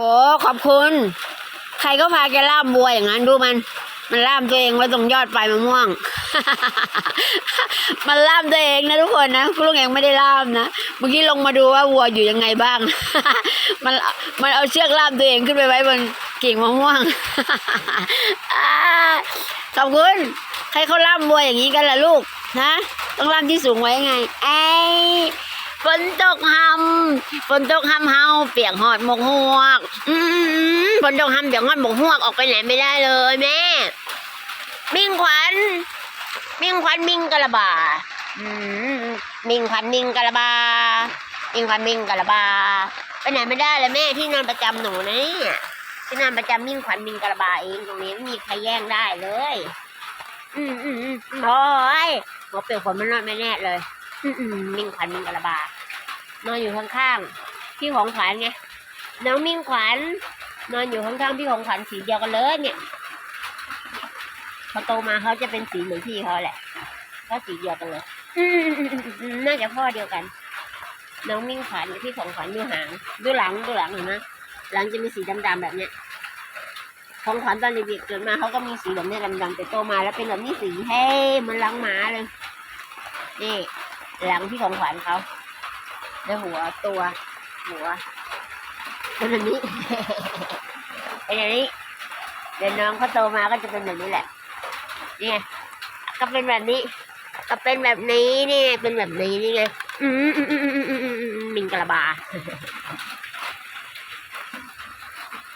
โอ้ขอบคุณ ใครก็พาแกล่ามบัวอย่างนั้นดูมัน มันล่ามตัวเองไว้ตรงยอดปลายมะม่วง มันล่ามตัวเองนะทุกคนนะคุณลุงเองไม่ได้ล่ามนะเมื่อกี้ลงมาดูว่าวัวอยู่ยังไงบ้าง มันมันเอาเชือกล่ามตัวเองขึ้นไปไว้บนกิ่งมะม่วงอขอบคุณใครเขาล่ามบัวอย่างนี้กันล่ะลูกนะต้องล่ามที่สูงไว้ไงไอ ฝนตกหำฝนตกหำเฮาเปียกหอดหมกฮวก อืมฝนตกหำเปียกหอดหมกฮวกออกไปไหนไม่ได้เลยแม่ มิ่งขวัญ มิ่งขวัญมิ่งกะละบาอืมมิ่งขวัญมิ่งกะละบามิ่งขวัญมิ่งกะละบา ไปไหนไม่ได้เลยแม่ที่นอนประจำหนูนะเนี่ยที่นอนประจำมิ่งขวัญมิ่งกะละบาเองตรงนี้ไม่มีใครแย่งได้เลย อืมอืมอืมโอ้ยหัวเปียกฝนมันนอนไม่แน่เลย มอืมมิ่งขวัญมิ่งกะละบานอนอยู่ข้างๆพี่ของขวัญไงน้องมิ่งขวัญนอนอยู่ข้างๆพี่ของขวัญสีเดียวกันเลยเนี่ยพอโตมาเขาจะเป็นสีเหมือนพี่เขาแหละก็สีเดียวกันเลยอืมน่าจะพ่อเดียวกัน น้องมิ่งขวัญกับพี่ของขวัญดูหางดูหลังดูหลังเห็นไหมหลังจะมีสีดำๆแบบเนี้ยของขวัญตอนเด็กๆเกิดมาเขาก็มีสีแบบเนี้ยดำๆแต่โตมาแล้วเป็นแบบนี้สีเฮ้เหมันหลังหมาเลยนี่ หลังพี่ของขวัญเขาแล้วหัวตัว หัวเป็นแบบนี้เป็นอย่างนี้เดี๋ยวน้องเขาโตมาก็จะเป็นแบบนี้แหละนี่ไงก็เป็นแบบนี้ ก็เป็นแบบนี้นี่เป็นแบบนี้นี่ไงอืมอืมอืมอืมอืมมิงกระบา